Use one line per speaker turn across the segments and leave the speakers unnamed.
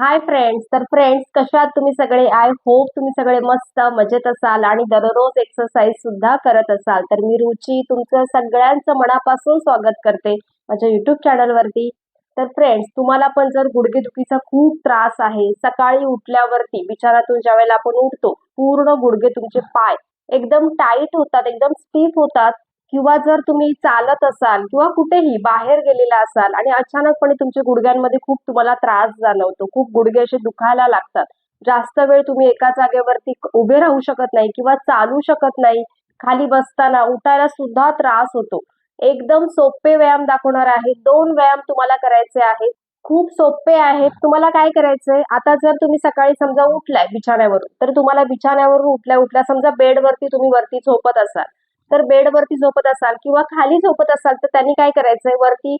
Hi friends तर friends कशा आहात तुम्ही सगळे? आय होप तुम्ही सगळे मस्त मजेत असाल आणि दररोज एक्सरसाइज सुद्धा करत असाल. तर मी रुची तुमचं सगळ्यांचं मनापासून स्वागत करते माझ्या युट्यूब चॅनलवरती तर फ्रेंड्स तुम्हाला पण जर गुडघेदुखीचा खूप त्रास आहे सकाळी उठल्यावरती विचारातून ज्या वेळेला आपण उठतो पूर्ण गुडघे तुमचे पाय एकदम टाईट होतात एकदम स्टिफ होतात. किंवा जर तुम्ही चालत असाल किंवा कुठेही बाहेर गेलेला असाल आणि अचानकपणे तुमच्या गुडघ्यांमध्ये खूप तुम्हाला त्रास जाणवतो खूप गुडघे असे दुखायला लागतात जास्त वेळ तुम्ही एका जागेवरती उभे राहू शकत नाही किंवा चालू शकत नाही खाली बसताना उठायला सुद्धा त्रास होतो. एकदम सोपे व्यायाम दाखवणार आहे दोन व्यायाम तुम्हाला करायचे आहेत खूप सोपे आहेत तुम्हाला काय करायचंय? आता जर तुम्ही सकाळी समजा उठलाय बिछाण्यावरून तर तुम्हाला बिछाण्यावरून उठल्या उठल्या समजा बेडवरती तुम्ही वरती झोपत असाल तर बेडवरती झोपत असाल किंवा खाली झोपत असाल तर त्यांनी काय करायचंय? वरती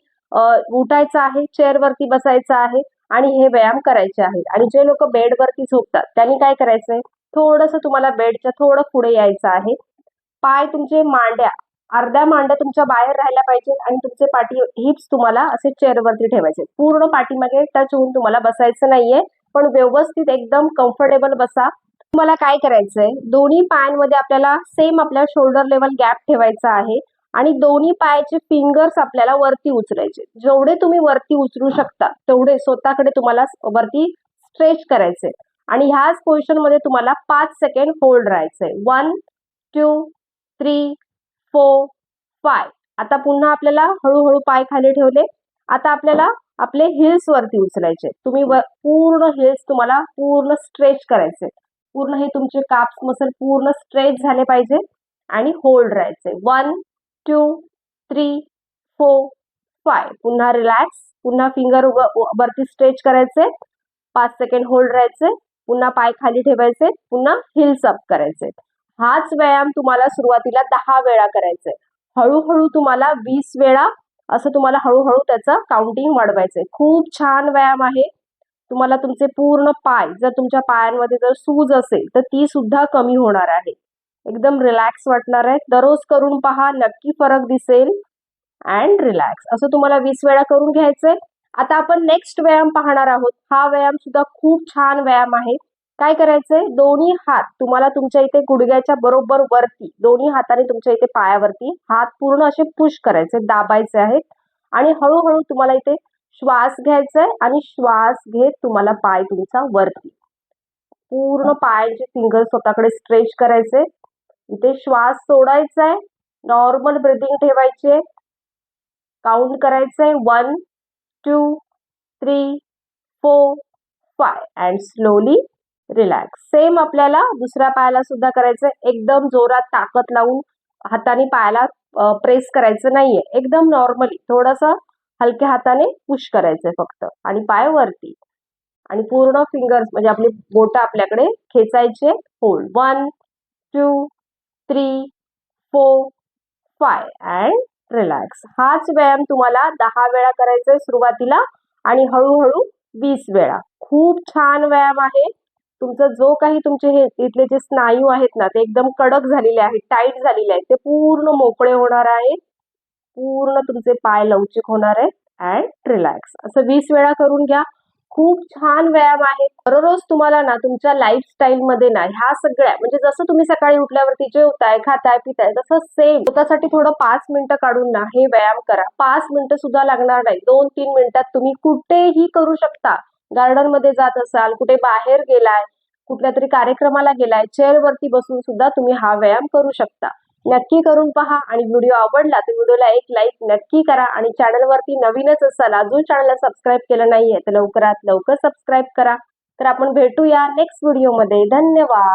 उठायचं आहे चेअरवरती बसायचं आहे आणि हे व्यायाम करायचे आहेत. आणि जे लोक बेडवरती झोपतात त्यांनी काय करायचंय? थोडस तुम्हाला बेडच्या थोडं पुढे यायचं आहे. पाय तुमचे मांड्या अर्ध्या मांड्या तुमच्या बाहेर राहायला पाहिजे आणि तुमचे पाठी हिप्स तुम्हाला असे चेअरवरती ठेवायचे. पूर्ण पाठीमागे टच होऊन तुम्हाला बसायचं नाहीये पण व्यवस्थित एकदम कम्फर्टेबल बसा. तुम्हाला काय करायचंय? दोन्ही पायांमध्ये आपल्याला सेम आपल्या शोल्डर लेवल गॅप ठेवायचा आहे आणि दोन्ही पायाचे फिंगर्स आपल्याला वरती उचलायचे. जेवढे तुम्ही वरती उचलू शकता तेवढे स्वतःकडे तुम्हाला वरती स्ट्रेच करायचे आणि ह्याच पोझिशनमध्ये तुम्हाला पाच सेकंड होल्ड राहायचंय. One two three four five आता पुन्हा आपल्याला हळूहळू पाय खाली ठेवले. आता आपल्याला आपले हिल्स वरती उचलायचे. तुम्ही पूर्ण हिल्स तुम्हाला पूर्ण स्ट्रेच करायचे. पूर्ण हे तुमचे काप्स मसल पूर्ण स्ट्रेच झाले पाहिजे आणि होल्ड राहायचे. One two three four five पुन्हा रिलॅक्स पुन्हा फिंगर वरती स्ट्रेच करायचे. पाच सेकंड होल्ड राहायचे. पुन्हा पाय खाली ठेवायचे. पुन्हा हिल्स अप करायचे. हाच व्यायाम तुम्हाला सुरुवातीला दहा वेळा करायचे. हळूहळू तुम्हाला वीस वेळा असं तुम्हाला हळूहळू त्याचं काउंटिंग वाढवायचंय. खूप छान व्यायाम आहे. तुम्हाला तुमचे पूर्ण पाय जर तुमच्या पायांमध्ये जर सूज असेल तर ती सुद्धा कमी होणार आहे. एकदम रिलॅक्स वाटणार आहे. दररोज करून पहा नक्की फरक दिसेल अँड रिलॅक्स असं तुम्हाला वीस वेळा करून घ्यायचंय. आता आपण नेक्स्ट व्यायाम पाहणार आहोत. हा व्यायाम सुद्धा खूप छान व्यायाम आहे. काय करायचंय? दोन्ही हात तुम्हाला तुमच्या इथे गुडघ्याच्या बरोबर वरती दोन्ही हाताने तुमच्या इथे पायावरती हात पूर्ण असे पुश करायचे दाबायचे आहेत. आणि हळूहळू तुम्हाला इथे श्वास घ्यायचा आहे आणि श्वास घेत तुम्हाला पाय तुमचा वरती. पूर्ण पायाचे फिंगर स्वतःकडे स्ट्रेच करायचे इथे श्वास सोडायचा आहे नॉर्मल ब्रिदिंग ठेवायचे. काउंट करायचंय one two three four five and slowly relax same आपल्याला दुसऱ्या पायाला सुद्धा करायचंय. एकदम जोरात ताकद लावून हाताने पायाला प्रेस करायचं नाहीये. एकदम नॉर्मली थोडस हलक्या हाताने पुश करायचंय फक्त. आणि पाय वरती. आणि पूर्ण फिंगर्स म्हणजे आपली बोट आपल्याकडे खेचायचे. Hold one two three four five and relax हाच व्यायाम तुम्हाला दहा वेळा करायचा आहे सुरुवातीला आणि हळूहळू वीस वेळा. खूप छान व्यायाम आहे. तुमचं जो काही तुमचे हे इथले जे स्नायू आहेत ना ते एकदम कडक झालेले आहेत टाईट झालेले आहेत ते पूर्ण मोकळे होणार आहेत पूर्ण तुमचे पाय लवचिक होणार आहेत अँड रिलॅक्स असं वीस वेळा करून घ्या. खूप छान व्यायाम आहे. दररोज तुम्हाला ना तुमच्या लाईफस्टाईल मध्ये ना ह्या सगळ्या म्हणजे जसं तुम्ही सकाळी उठल्यावरती जेवताय खाताय पिताय तसं सेम स्वतःसाठी थोडं पाच मिनिटं काढून ना हे व्यायाम करा. पाच मिनिटं सुद्धा लागणार नाही. दोन तीन मिनिटात तुम्ही कुठेही करू शकता. गार्डनमध्ये जात असाल कुठे बाहेर गेलाय कुठल्या तरी कार्यक्रमाला गेलाय चेअरवरती बसून सुद्धा तुम्ही हा व्यायाम करू शकता. नक्की करून पहा आणि व्हिडिओ आवडला तर व्हिडिओला एक लाईक नक्की करा आणि चॅनलवरती नवीनच असाल अजून चॅनलला सबस्क्राईब केलं नाहीये तर लवकरात लवकर सबस्क्राईब करा. तर आपण भेटूया नेक्स्ट व्हिडिओमध्ये धन्यवाद.